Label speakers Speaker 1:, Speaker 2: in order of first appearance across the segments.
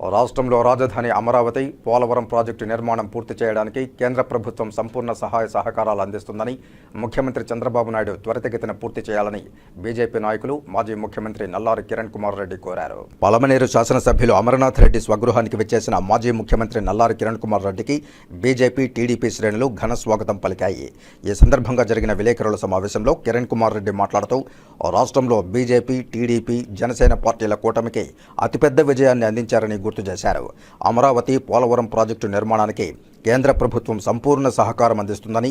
Speaker 1: రాష్ట్రంలో రాజధాని అమరావతి పోలవరం ప్రాజెక్టు నిర్మాణం పూర్తి చేయడానికి కేంద్ర ప్రభుత్వం సంపూర్ణ సహాయ సహకారాలు అందిస్తుందని ముఖ్యమంత్రి చంద్రబాబు నాయుడు త్వరితగతిన పూర్తి చేయాలని బీజేపీ నాయకులు మాజీ ముఖ్యమంత్రి నల్లారి కిరణ్ కుమార్ రెడ్డి కోరారు. పలమనేరు శాసనసభ్యులు అమరనాథ్ రెడ్డి స్వగృహానికి వచ్చేసిన మాజీ ముఖ్యమంత్రి నల్లారి కిరణ్ కుమార్ రెడ్డికి బీజేపీ టీడీపీ శ్రేణులు ఘన స్వాగతం పలికాయి. ఈ సందర్భంగా జరిగిన విలేకరుల సమావేశంలో కిరణ్ కుమార్ రెడ్డి మాట్లాడుతూ రాష్ట్రంలో బీజేపీ టీడీపీ జనసేన పార్టీల కూటమికి అతిపెద్ద విజయాన్ని అందించారని గుర్తు చేశారు. అమరావతి పోలవరం ప్రాజెక్టు నిర్మాణానికి కేంద్ర ప్రభుత్వం సంపూర్ణ సహకారం అందిస్తుందని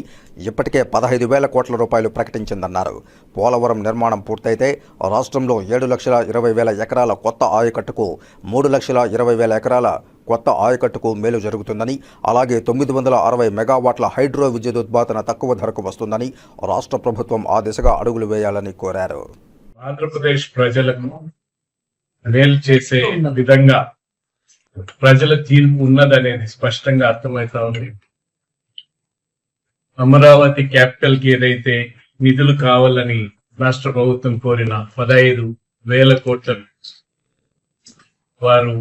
Speaker 1: ఇప్పటికే పదహైదు వేల కోట్ల రూపాయలు ప్రకటించిందన్నారు. పోలవరం నిర్మాణం పూర్తయితే రాష్ట్రంలో ఏడు లక్షల ఇరవై వేల ఎకరాల కొత్త ఆయకట్టుకు మూడు లక్షల ఇరవై వేల ఎకరాల కొత్త ఆయకట్టుకు మేలు జరుగుతుందని అలాగే తొమ్మిది వందల అరవై మెగావాట్ల హైడ్రో విద్యుత్ ఉత్పాదన తక్కువ ధరకు వస్తుందని రాష్ట్ర ప్రభుత్వం ఆ దిశగా అడుగులు వేయాలని కోరారు.
Speaker 2: ఆంధ్రప్రదేశ్ ప్రజలను మేలు చేసే విధంగా ప్రజల తీర్పు ఉన్నదనేది స్పష్టంగా అర్థమవుతా ఉంది. అమరావతి క్యాపిటల్కి ఏదైతే నిధులు కావాలని రాష్ట్ర ప్రభుత్వం కోరిన పదహైదు వేల కోట్లను వారు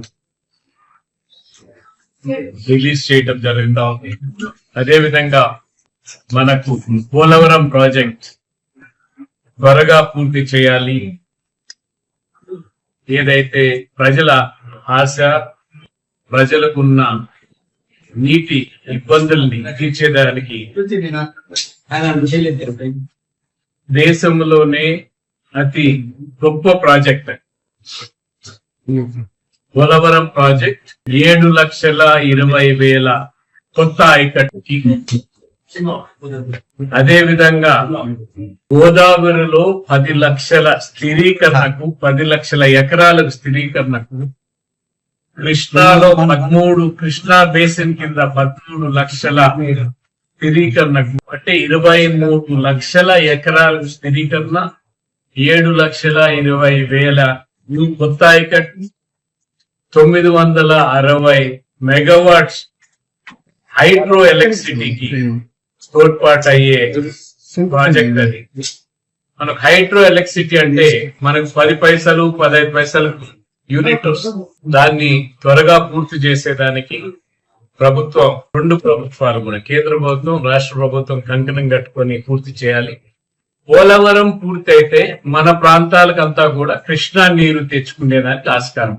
Speaker 2: రిలీజ్ చేయడం జరుగుతా ఉంది అదే విధంగా మనకు పోలవరం ప్రాజెక్ట్ త్వరగా పూర్తి చేయాలి. ఏదైతే ప్రజల ఆశ ప్రజలకున్న నీటి ఇబ్బందుల్ని తీర్చేదానికి దేశంలోనే అతి గొప్ప ప్రాజెక్ట్. పోలవరం ప్రాజెక్ట్ ఏడు లక్షల ఇరవై వేల కొత్త ఆయకట్టుకి అదే విధంగా గోదావరిలో పది లక్షల స్థిరీకరణకు పది లక్షల ఎకరాలకు స్థిరీకరణకు కృష్ణాలో పదమూడు కృష్ణా బేసిన్ కింద పదమూడు లక్షల స్థిరీకరణకు అంటే ఇరవై మూడు లక్షల ఎకరాల స్థిరీకరణ ఏడు లక్షల ఇరవై వేల కొత్త ఐకట్ తొమ్మిది వందల అరవై మెగావాట్స్ హైడ్రో ఎలక్ట్రిసిటీకి తోడ్పాటు అయ్యే ప్రాజెక్ట్ అది. మనకు హైడ్రో ఎలక్ట్రిసిటీ అంటే మనకు పది పైసలు పదహైదు పైసలు యూనిట్ దాన్ని త్వరగా పూర్తి చేసేదానికి ప్రభుత్వం రెండు ప్రభుత్వాలు కూడా కేంద్ర ప్రభుత్వం రాష్ట్ర ప్రభుత్వం కంకణం కట్టుకొని పూర్తి చేయాలి. పోలవరం పూర్తి అయితే మన ప్రాంతాలకంతా కూడా కృష్ణా నీరు తెచ్చుకునేదానికి ఆస్కారం.